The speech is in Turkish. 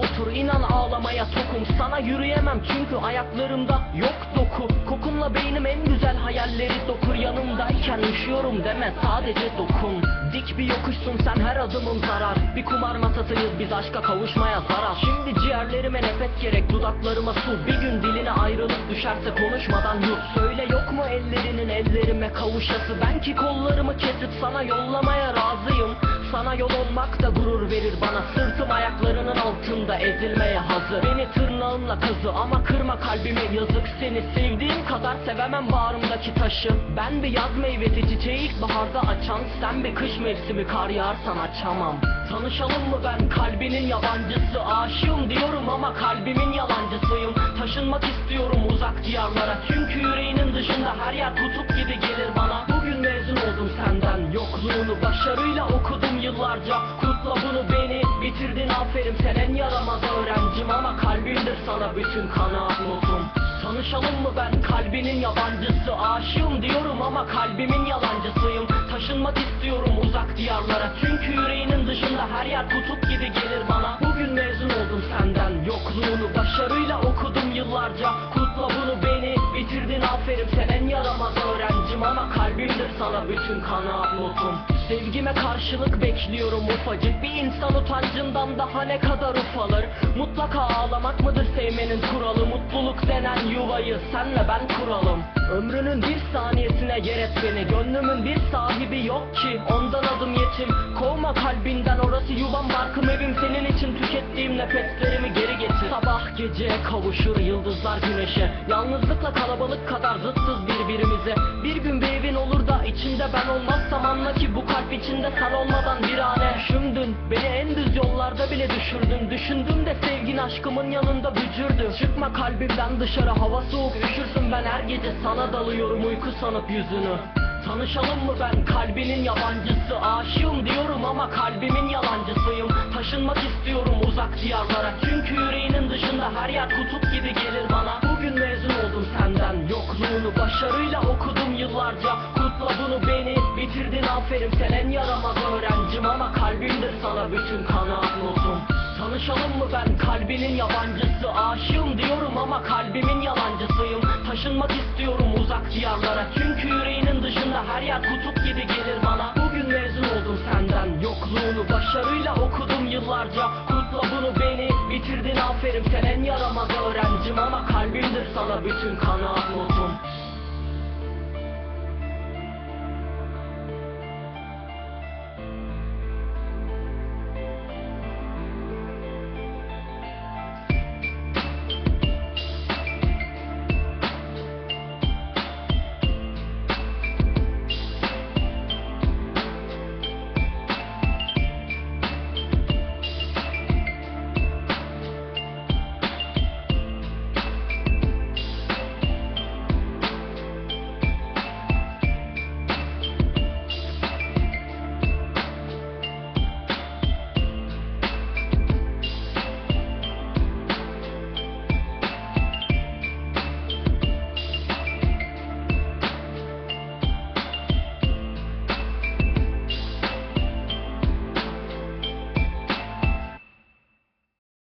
otur inan ağlamaya tokum Sana yürüyemem çünkü ayaklarımda yok doku. Kokunla beynim en güzel hayalleri dokur Yanımdayken üşüyorum deme sadece dokun. Dik bir yokuşsun sen her adımın zarar. Bir kumar masasıyız biz aşka kavuşmaya zarar. Şimdi ciğerlerime nefes gerek dudaklarıma su. Bir gün diline ayrılık düşerse konuşmadan yut. Söyle yok mu ellerinin ellerime kavuşası? Ben ki kollarımı kesip sana yollamaya razıyım sana yol olmak da gurur verir bana. Sırtım ayaklarının altında ezilmeye hazır. Beni tırnağınla kazı ama kırma kalbimi. Yazık seni sevdiğim kadar sevemem bağrımdaki taşı. Ben bir yaz meyvesi çiçeği ilkbaharda açan Sen bir kış mevsimi kar yağarsan açamam. Tanışalım mı ben? Kalbinin yabancısı. Aşığım diyorum ama kalbimin yalancısıyım. Taşınmak istiyorum uzak diyarlara. Çünkü yüreğinin dışında her yer kutup gibi gelir bana. Bugün mezun oldum senden. Yokluğunu başarıyla okudum bitirdin aferin Sen en yaramaz öğrencim ama kalbimdir sana bütün kanaat notum Tanışalım mı ben? Kalbinin yabancısı. Aşığım diyorum ama kalbimin yalancısıyım. Taşınmak istiyorum uzak diyarlara. Çünkü yüreğinin dışında her yer kutup gibi gelir bana. Bugün mezun oldum senden. Yokluğunu başarıyla okudum yıllarca. Kutla bunu bitirdin aferin Sen en yaramaz öğrencim ama kalbimdir sana bütün kanaat notum. Sevgime karşılık bekliyorum ufacık Bir insan utancından daha ne kadar ufalır? Mutlaka ağlamak mıdır sevmenin kuralı? Mutluluk denen yuvayı senle ben kuralım. Ömrünün bir saniyesine yer et beni Gönlümün bir sahibi yok ki. Ondan adım yetim Kovma kalbinden orası yuvam barkım evim. Senin için tükettiğim nefeslerimi geri getir Sabah gece kavuşur yıldızlar güneşe. Yalnızlıkla kalabalık kadar zıtsız birbirimize. Bir gün bir evin olur da içinde ben olmazsam Anla ki bu kalp içinde sen olmadan bir ane Şümdün beni en düz yollarda bile düşürdün. Düşündüm de sevgin aşkımın yanında bücürdü Çıkma kalbimden dışarı hava soğuk. Üşürsün Ben her gece sana dalıyorum uyku sanıp yüzünü Tanışalım mı ben? Kalbinin yabancısı. Aşığım diyorum ama kalbimin yalancısıyım. Taşınmak istiyorum uzak diyarlara. Çünkü yüreğinin dışında her yer kutup gibi gelir bana. Bugün mezun oldum senden. Yokluğunu başarıyla okudum yıllarca. Kutla bunu beni. Bitirdin aferin. Sen en yaramaz öğrencim ama kalbimdir sana bütün kanaat notum. Tanışalım mı ben? Kalbinin yabancısı. Aşığım diyorum ama kalbimin yalancısıyım. Taşınmak istiyorum uzak diyarlara. Çünkü Yokluğunu başarıyla okudum yıllarca. Kutla bunu beni bitirdin aferin. Sen en yaramaz öğrencim ama kalbimdir sana bütün kanaat